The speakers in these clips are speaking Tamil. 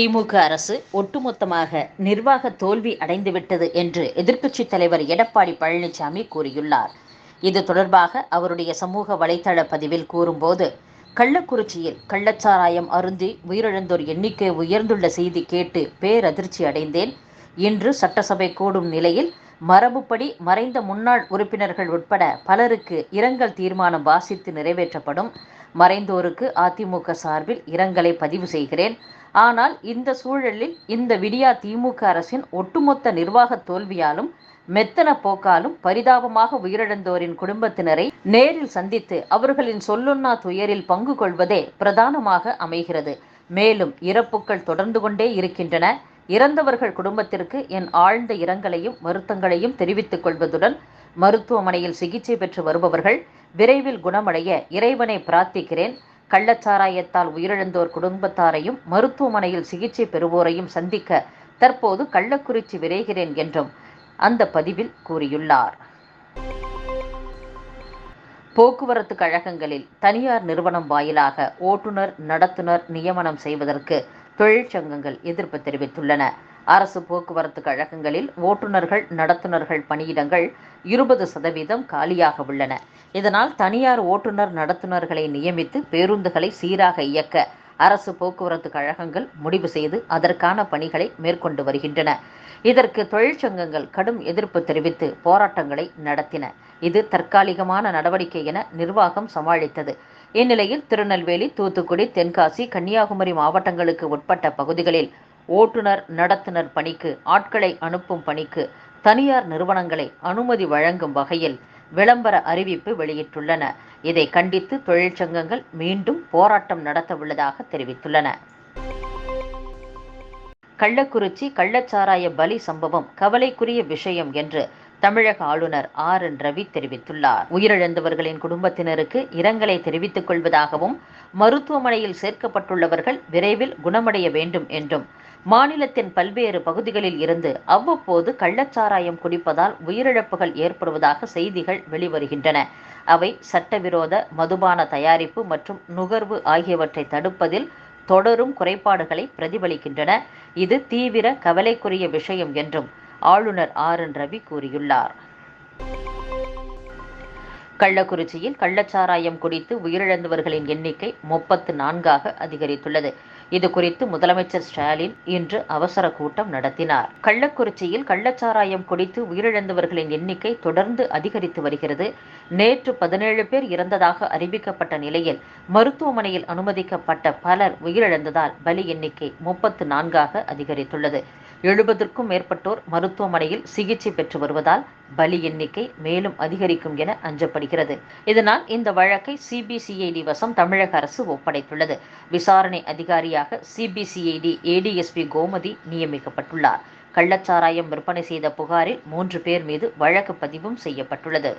திமுக அரசு ஒட்டுமொத்தமாக நிர்வாக தோல்வி அடைந்துவிட்டது என்று எதிர்க்கட்சித் தலைவர் எடப்பாடி பழனிசாமி கூறியுள்ளார். இது தொடர்பாக அவருடைய சமூக வலைதள பதிவில் கூறும்போது கள்ளக்குறிச்சியில் கள்ளச்சாராயம் அருந்தி உயிரிழந்தோர் எண்ணிக்கை உயர்ந்துள்ள செய்தி கேட்டு பேரதிர்ச்சி அடைந்தேன். இன்று சட்டசபை கூடும் நிலையில் மரபுப்படி மறைந்த முன்னாள் உறுப்பினர்கள் உட்பட பலருக்கு இரங்கல் தீர்மானம் வாசித்து நிறைவேற்றப்படும். மறைந்தோருக்கு அதிமுக சார்பில் இரங்கலை பதிவு செய்கிறேன். ஆனால் இந்த சூழலில் இந்த விடியா திமுக அரசின் ஒட்டுமொத்த நிர்வாக தோல்வியாலும் மெத்தன போக்காலும் பரிதாபமாக உயிரிழந்தோரின் குடும்பத்தினரை நேரில் சந்தித்து அவர்களின் சொல்லுண்ணா துயரில் பங்கு கொள்வதே பிரதானமாக அமைகிறது. மேலும் இறப்புக்கள் தொடர்ந்து கொண்டே இருக்கின்றன. இறந்தவர்கள் குடும்பத்திற்கு என் ஆழ்ந்த இரங்கலையும் வருத்தங்களையும் தெரிவித்துக் கொள்வதுடன் மருத்துவமனையில் சிகிச்சை பெற்று வருபவர்கள் விரைவில் குணமடைய இறைவனை பிரார்த்திக்கிறேன். கள்ளச்சாராயத்தால் உயிரிழந்தோர் குடும்பத்தாரையும் மருத்துவமனையில் சிகிச்சை பெறுவோரையும் சந்திக்க தற்போது கள்ளக்குறிச்சி விரைகிறேன் என்றும் அந்த பதிவில் கூறியுள்ளார். போக்குவரத்து கழகங்களில் தனியார் நிறுவனம் வாயிலாக ஓட்டுநர் நடத்துனர் நியமனம் செய்வதற்கு தொழிற்சங்கங்கள் எதிர்ப்பு தெரிவித்துள்ளன. அரசு போக்குவரத்து கழகங்களில் ஓட்டுநர்கள் நடத்துனர்கள் பணியிடங்கள் இருபது சதவீதம் காலியாக உள்ளன. இதனால் தனியார் ஓட்டுநர் நடத்துனர்களை நியமித்து பேருந்துகளை சீராக இயக்க அரசு போக்குவரத்து கழகங்கள் முடிவு செய்து அதற்கான பணிகளை மேற்கொண்டு வருகின்றன. இதற்கு தொழிற்சங்கங்கள் கடும் எதிர்ப்பு தெரிவித்து போராட்டங்களை நடத்தின. இது தற்காலிகமான நடவடிக்கை என நிர்வாகம் சமாளித்தது. இந்நிலையில் திருநெல்வேலி தூத்துக்குடி தென்காசி கன்னியாகுமரி மாவட்டங்களுக்கு உட்பட்ட பகுதிகளில் ஓட்டுநர் நடத்துனர் பணிக்கு ஆட்களை அனுப்பும் பணிக்கு தனியார் நிறுவனங்களை அனுமதி வழங்கும் வகையில் விளம்பர அறிவிப்பு வெளியிட்டுள்ளன. இதை கண்டித்து தொழிற்சங்கங்கள் மீண்டும் போராட்டம் நடத்த உள்ளதாக தெரிவித்துள்ளன. கள்ளக்குறிச்சி கள்ளச்சாராய பலி சம்பவம் கவலைக்குரிய விஷயம் என்று தமிழக ஆளுநர் ஆர் என் ரவி தெரிவித்துள்ளார். உயிரிழந்தவர்களின் குடும்பத்தினருக்கு இரங்கலை தெரிவித்துக் கொள்வதாகவும் மருத்துவமனையில் சேர்க்கப்பட்டுள்ளவர்கள் விரைவில் குணமடைய வேண்டும் என்றும் மாநிலத்தின் பல்வேறு பகுதிகளில் இருந்து அவ்வப்போது கள்ளச்சாராயம் குடிப்பதால் உயிரிழப்புகள் ஏற்படுவதாக செய்திகள் வெளிவருகின்றன. அவை சட்டவிரோத மதுபான தயாரிப்பு மற்றும் நுகர்வு ஆகியவற்றை தடுப்பதில் தொடரும் குறைபாடுகளை பிரதிபலிக்கின்றன. இது தீவிர கவலைக்குரிய விஷயம் என்றும் ஆளுநர் ஆர் என் ரவி கூறியுள்ளார். கள்ளக்குறிச்சியில் கள்ளச்சாராயம் குடித்து உயிரிழந்தவர்களின் எண்ணிக்கை முப்பத்து நான்காக அதிகரித்துள்ளது. இது குறித்து முதலமைச்சர் ஸ்டாலின் இன்று அவசர கூட்டம் நடத்தினார். கள்ளக்குறிச்சியில் கள்ளச்சாராயம் குடித்து உயிரிழந்தவர்களின் எண்ணிக்கை தொடர்ந்து அதிகரித்து வருகிறது. நேற்று பதினேழு பேர் இறந்ததாக அறிவிக்கப்பட்ட நிலையில் மருத்துவமனையில் அனுமதிக்கப்பட்ட பலர் உயிரிழந்ததால் பலி எண்ணிக்கை முப்பத்து நான்காக அதிகரித்துள்ளது. எழுபதற்கும் மேற்பட்டோர் மருத்துவமனையில் சிகிச்சை பெற்று வருவதால் பலி எண்ணிக்கை மேலும் அதிகரிக்கும் என அஞ்சப்படுகிறது. இதனால் இந்த வழக்கை சிபிசிஐடி வசம் தமிழக அரசு ஒப்படைத்துள்ளது. விசாரணை அதிகாரியாக சிபிசிஐடி ஏடிஎஸ்பி கோமதி நியமிக்கப்பட்டுள்ளார். கள்ளச்சாராயம் விற்பனை செய்த புகாரில் மூன்று பேர் மீது வழக்கு பதிவும் செய்யப்பட்டுள்ளது.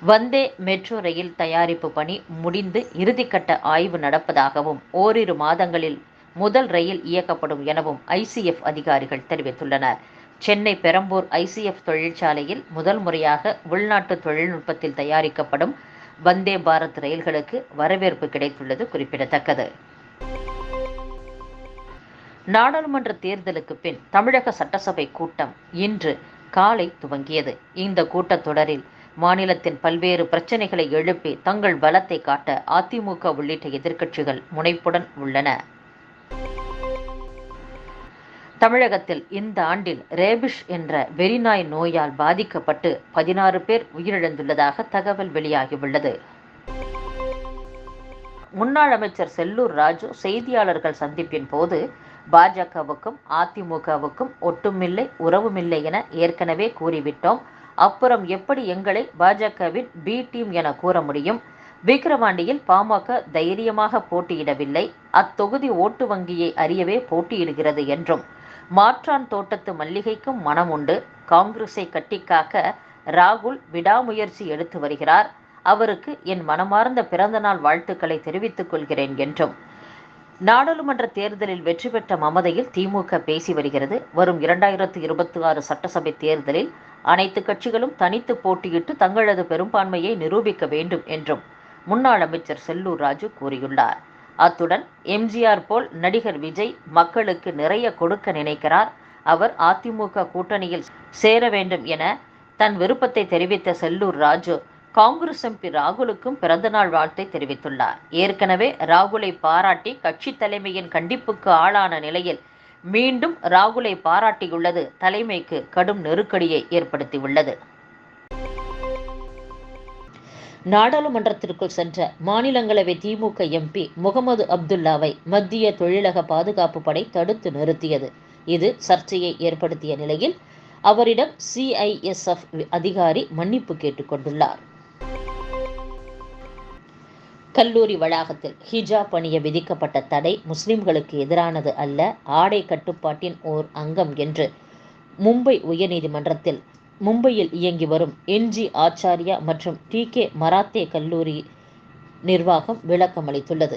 வந்தே மெட்ரோ ரயில் தயாரிப்பு பணி முடிந்து இறுதிக்கட்ட ஆய்வு நடப்பதாகவும் ஓரிரு மாதங்களில் முதல் ரயில் இயக்கப்படும் எனவும் ஐசிஎஃப் அதிகாரிகள் தெரிவித்துள்ளனர். சென்னை பெரம்பூர் ஐசிஎஃப் தொழிற்சாலையில் முதல் முறையாக உள்நாட்டு தொழில்நுட்பத்தில் தயாரிக்கப்படும் வந்தே பாரத் ரயில்களுக்கு வரவேற்பு கிடைத்துள்ளது குறிப்பிடத்தக்கது. நாடாளுமன்ற தேர்தலுக்கு பின் தமிழக சட்டசபை கூட்டம் இன்று காலை துவங்கியது. இந்த கூட்டத்தொடரில் மாநிலத்தின் பல்வேறு பிரச்சனைகளை எழுப்பி தங்கள் பலத்தை காட்ட அதிமுக உள்ளிட்ட எதிர்க்கட்சிகள் முனைப்புடன் உள்ளன. தமிழகத்தில் இந்த ஆண்டில் ரேபிஷ் என்ற வெறிநாய் நோயால் பாதிக்கப்பட்டு பதினாறு பேர் உயிரிழந்துள்ளதாக தகவல் வெளியாகியுள்ளது. முன்னாள் அமைச்சர் செல்லூர் ராஜு செய்தியாளர்கள் சந்திப்பின் போது பாஜகவுக்கும் அதிமுகவுக்கும் ஒட்டுமில்லை உறவுமில்லை என ஏற்கனவே கூறிவிட்டோம். அப்புறம் எப்படி எங்களை பாஜகவின் பி டீம் என கூற முடியும்? விக்கிரவாண்டியில் பாமக தைரியமாக போட்டியிடவில்லை. அத்தொகுதி ஓட்டு வங்கியை அறியவே போட்டியிடுகிறது என்றும் மாற்றான் தோட்டத்து மல்லிகைக்கும் மனம் உண்டு. காங்கிரஸை கட்டிக்காக்க ராகுல் விடாமுயற்சி எடுத்து வருகிறார். அவருக்கு என் மனமார்ந்த பிறந்தநாள் வாழ்த்துக்களை தெரிவித்துக் கொள்கிறேன் என்றும். நாடாளுமன்ற தேர்தலில் வெற்றி பெற்ற மமதையில் திமுக பேசி வருகிறது. வரும் இரண்டாயிரத்து இருபத்தி ஆறு சட்டசபை தேர்தலில் அனைத்து கட்சிகளும் தனித்து போட்டியிட்டு தங்களது பெரும்பான்மையை நிரூபிக்க வேண்டும் என்றும் முன்னாள் அமைச்சர் செல்லூர் ராஜு கூறியுள்ளார். அத்துடன் எம்ஜிஆர் போல் நடிகர் விஜய் மக்களுக்கு நிறைய கொடுக்க நினைக்கிறார். அவர் அதிமுக கூட்டணியில் சேர வேண்டும் என தன் விருப்பத்தை தெரிவித்த செல்லூர் ராஜு காங்கிரஸ் எம்பி ராகுலுக்கும் பிறந்தநாள் வாழ்த்தை தெரிவித்துள்ளார். ஏற்கனவே ராகுலை பாராட்டி கட்சி தலைமையின் கண்டிப்புக்கு ஆளான நிலையில் மீண்டும் ராகுலை பாராட்டியுள்ளது தலைமைக்கு கடும் நெருக்கடியை ஏற்படுத்தியுள்ளது. நாடாளுமன்றத்திற்குள் சென்ற மாநிலங்களவை திமுக எம்பி முகமது அப்துல்லாவை மத்திய தொழிலக பாதுகாப்பு படை தடுத்து நிறுத்தியது. இது சர்ச்சையை ஏற்படுத்திய நிலையில் அவரிடம் சிஐஎஸ்எஃப் அதிகாரி மன்னிப்பு கேட்டுக்கொண்டுள்ளார் கல்லூரி வளாகத்தில் ஹிஜாப் அணிய விதிக்கப்பட்ட தடை முஸ்லிம்களுக்கு எதிரானது அல்ல ஆடை கட்டுப்பாட்டின் ஓர் அங்கம் என்று மும்பை உயர்நீதிமன்றத்தில் மும்பையில் இயங்கி வரும் என்ஜி ஆச்சாரியா மற்றும் டி கே மராத்தே கல்லூரி நிர்வாகம் விளக்கம் அளித்துள்ளது